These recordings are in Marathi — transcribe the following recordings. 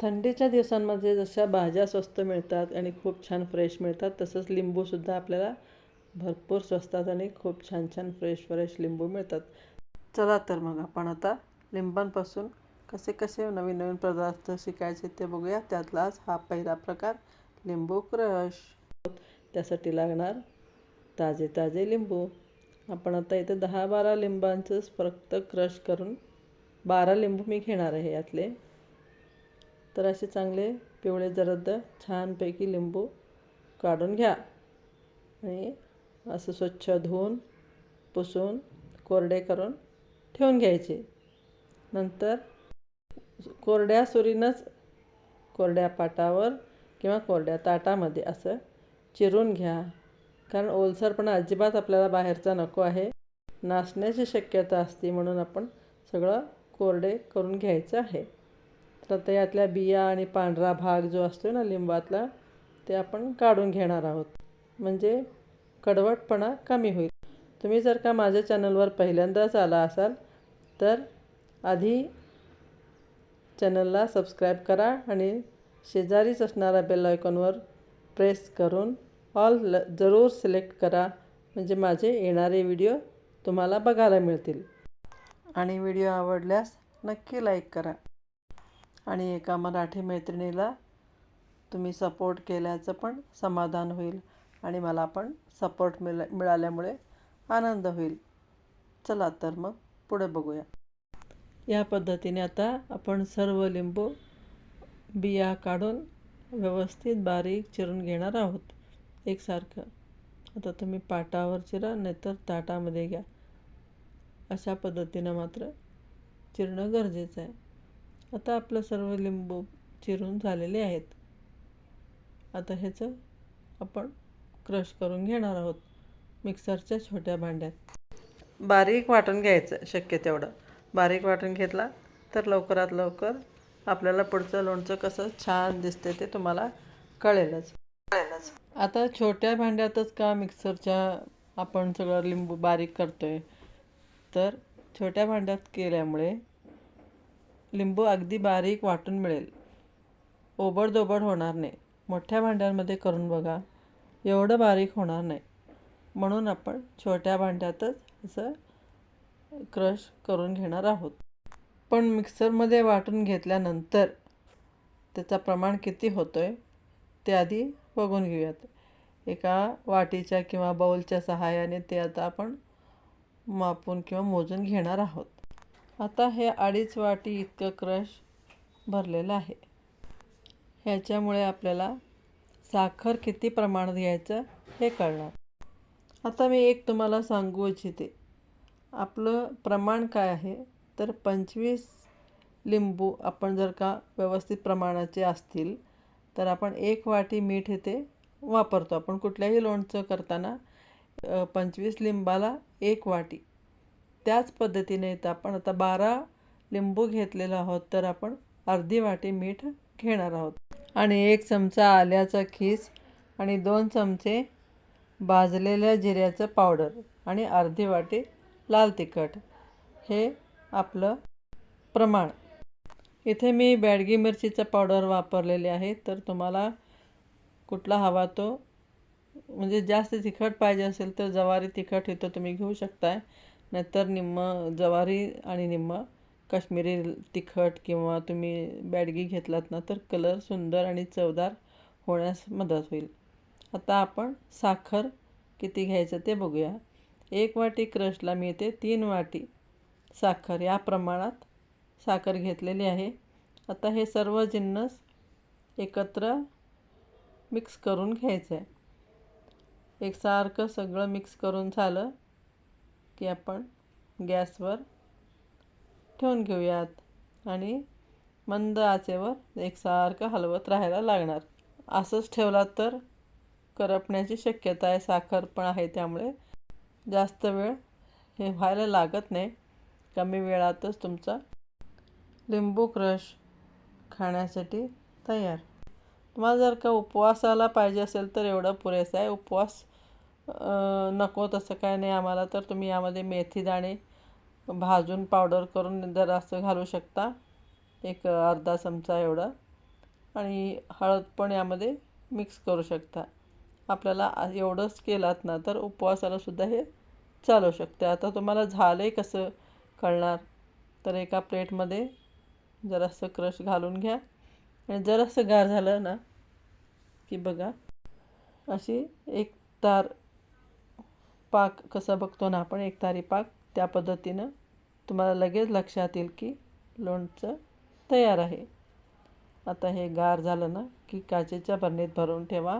थंडीच्या दिवसांमध्ये जशा भाज्या स्वस्त मिळतात आणि खूप छान फ्रेश मिळतात तसंच लिंबूसुद्धा आपल्याला भरपूर स्वस्तात आणि खूप छान छान फ्रेश फ्रेश लिंबू मिळतात. चला तर मग आपण आता लिंबांपासून कसे कसे नवीन नवीन पदार्थ शिकायचे ते बघूया. त्यातलाच हा पहिला प्रकार लिंबू क्रश. त्यासाठी लागणार ताजे ताजे लिंबू. आपण आता इथे दहा बारा लिंबांचं फक्त क्रश करून बारा लिंबू मी घेणार आहे यातले. तर असे चांगले पिवळे जरद छानपैकी लिंबू काढून घ्या. आणि असं स्वच्छ धुवून पुसून कोरडे करून ठेवून घ्यायचे. नंतर कोरड्या सुरीनंच कोरड्या पाटावर किंवा कोरड्या ताटामध्ये असं चिरून घ्या. कारण ओलसरपणा अजिबात आपल्याला बाहेरचा नको आहे. नाचण्याची शक्यता असते म्हणून आपण सगळं कोरडे करून घ्यायचं आहे. तर त्यातल्या बिया आणि पांढरा भाग जो असतो ना लिंबातला ते आपण काढून घेणार आहोत. म्हणजे कडवटपणा कमी होईल. तुम्ही जर का माझ्या चॅनलवर पहिल्यांदाच आला असाल तर आधी चॅनलला सबस्क्राईब करा आणि शेजारीच असणाऱ्या बेल आयकॉनवर प्रेस करून ऑल ल जरूर सिलेक्ट करा. म्हणजे माझे येणारे व्हिडिओ तुम्हाला बघायला मिळतील. आणि व्हिडिओ आवडल्यास नक्की लाईक करा. आणि एका मराठी मैत्रिणीला तुम्ही सपोर्ट केल्याचं पण समाधान होईल आणि मला पण सपोर्ट मिळ मिळाल्यामुळे आनंद होईल. चला तर मग पुढे बघूया. या पद्धतीने आता आपण सर्व लिंबू बिया काढून व्यवस्थित बारीक चिरून घेणार आहोत. एकसारखं. आता तुम्ही पाटावर चिरा नाहीतर ताटामध्ये घ्या. अशा पद्धतीनं मात्र चिरणं गरजेचं आहे. आता आपलं सर्व लिंबू चिरून झालेले आहेत. आता ह्याचं आपण क्रश करून घेणार आहोत. मिक्सरच्या छोट्या भांड्यात. बारीक वाटून घ्यायचं शक्य तेवढं. बारीक वाटून घेतला तर लवकरात लवकर आपल्याला पुढचं लोणचं कसं छान दिसते ते तुम्हाला कळेलच. कळेलच आता छोट्या भांड्यातच का मिक्सरच्या आपण सगळं लिंबू बारीक करतो आहे तर छोट्या भांड्यात केल्यामुळे लिंबू अगदी बारीक वाटून मिळेल. ओबडदोबड होणार नाही. मोठ्या भांड्यांमध्ये करून बघा एवढं बारीक होणार नाही. म्हणून आपण छोट्या भांड्यातच असं क्रश करून घेणार आहोत. पण मिक्सरमध्ये वाटून घेतल्यानंतर त्याचा प्रमाण किती होतो आहे ते आधी बघून घेऊयात. एका वाटीच्या किंवा बाऊलच्या सहाय्याने ते आता आपण मापून किंवा मोजून घेणार आहोत. आता हे अडीच वाटी इतकं क्रश भरलेलं आहे. ह्याच्यामुळे आपल्याला साखर किती प्रमाणात घ्यायचं हे कळणार. आता मी एक तुम्हाला सांगू इच्छिते. आपलं प्रमाण काय आहे? तर पंचवीस लिंबू आपण जर का व्यवस्थित प्रमाणाचे असतील तर आपण एक वाटी मीठ इथे वापरतो. आपण कुठल्याही लोणचं करताना पंचवीस लिंबाला एक वाटी. त्याच पद्धतीने इथं आपण आता बारा लिंबू घेतलेला आहोत तर आपण अर्धी वाटी मीठ घेणार आहोत. आणि एक चमचा आल्याचा खीस आणि दोन चमचे भाजलेल्या जिऱ्याचं पावडर आणि अर्धी वाटी लाल तिखट. हे आपलं प्रमाण. इथे मी बॅडगी मिरचीचं पावडर वापरलेली आहे तर तुम्हाला कुठला हवा तो म्हणजे जास्त तिखट पाहिजे असेल तर जवारी तिखट इथं तुम्ही घेऊ शकताय. नाहीतर निम्मं जवारी आणि निम्मं काश्मीरी तिखट किंवा तुम्ही बॅडगी घेतलात ना तर कलर सुंदर आणि चवदार होण्यास मदत होईल. आता आपण साखर किती घ्यायचं ते बघूया. एक वाटी क्रशला मी तीन वाटी साखर या प्रमाणात साखर घेतलेली आहे. आता हे सर्व जिन्नस एकत्र मिक्स करून घ्यायचं आहे एकसारखं सगळं मिक्स करून झालं की आपण गॅसवर ठेवून घेऊयात आणि मंद आचेवर एकसारखं हलवत राहायला लागणार. असंच ठेवला तर करपण्याची शक्यता आहे. साखर पण आहे त्यामुळे जास्त वेळ हे व्हायला लागत नाही. कमी वेळातच तुमचा लिंबू क्रश खाण्यासाठी तयार. तुम्हाला जर का उपवासाला पाहिजे असेल तर एवढं पुरेसं आहे. उपवास नको तसं काय नाही आम्हाला तर तुम्ही यामध्ये मेथी दाणे भाजून पावडर करून जरासं घालू शकता. एक अर्धा चमचा एवढा. आणि हळद पण यामध्ये मिक्स करू शकता. आपल्याला एवढंच केलात ना तर उपवासालासुद्धा हे चालू शकते. आता तुम्हाला झालं आहे कसं कळणार? तर एका प्लेटमध्ये जरासं क्रश घालून घ्या. आणि जरासं गार झालं ना की बघा अशी एक तार पाक कसं बघतो ना आपण एक तारी पाक त्या पद्धतीनं तुम्हाला लगेच लक्षात येईल की लोणचं तयार आहे. आता हे गार झालं ना की काचेच्या बरणीत भरून ठेवा.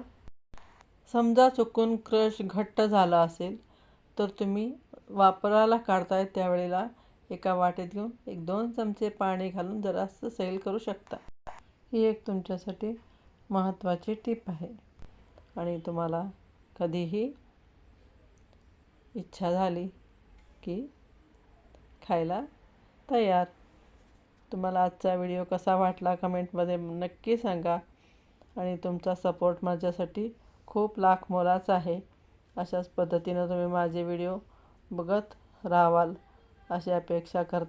समजा चुकून क्रश घट्ट झाला असेल तर तुम्ही वापरायला काढताय त्यावेळेला एका वाटेत घेऊन एक दोन चमचे पाणी घालून जरासं सैल करू शकता. ही एक तुमच्यासाठी महत्त्वाची टीप आहे. आणि तुम्हाला कधीही इच्छा झाली की खायला तयार. तुम्हाला आजचा व्हिडिओ कसा वाटला कमेंटमध्ये नक्की सांगा. आणि तुमचा सपोर्ट माझ्यासाठी खूप लाख मोलाचा आहे. अशाच पद्धतीनं तुम्ही माझे व्हिडिओ बघत राहाल. अशी अपेक्षा करते.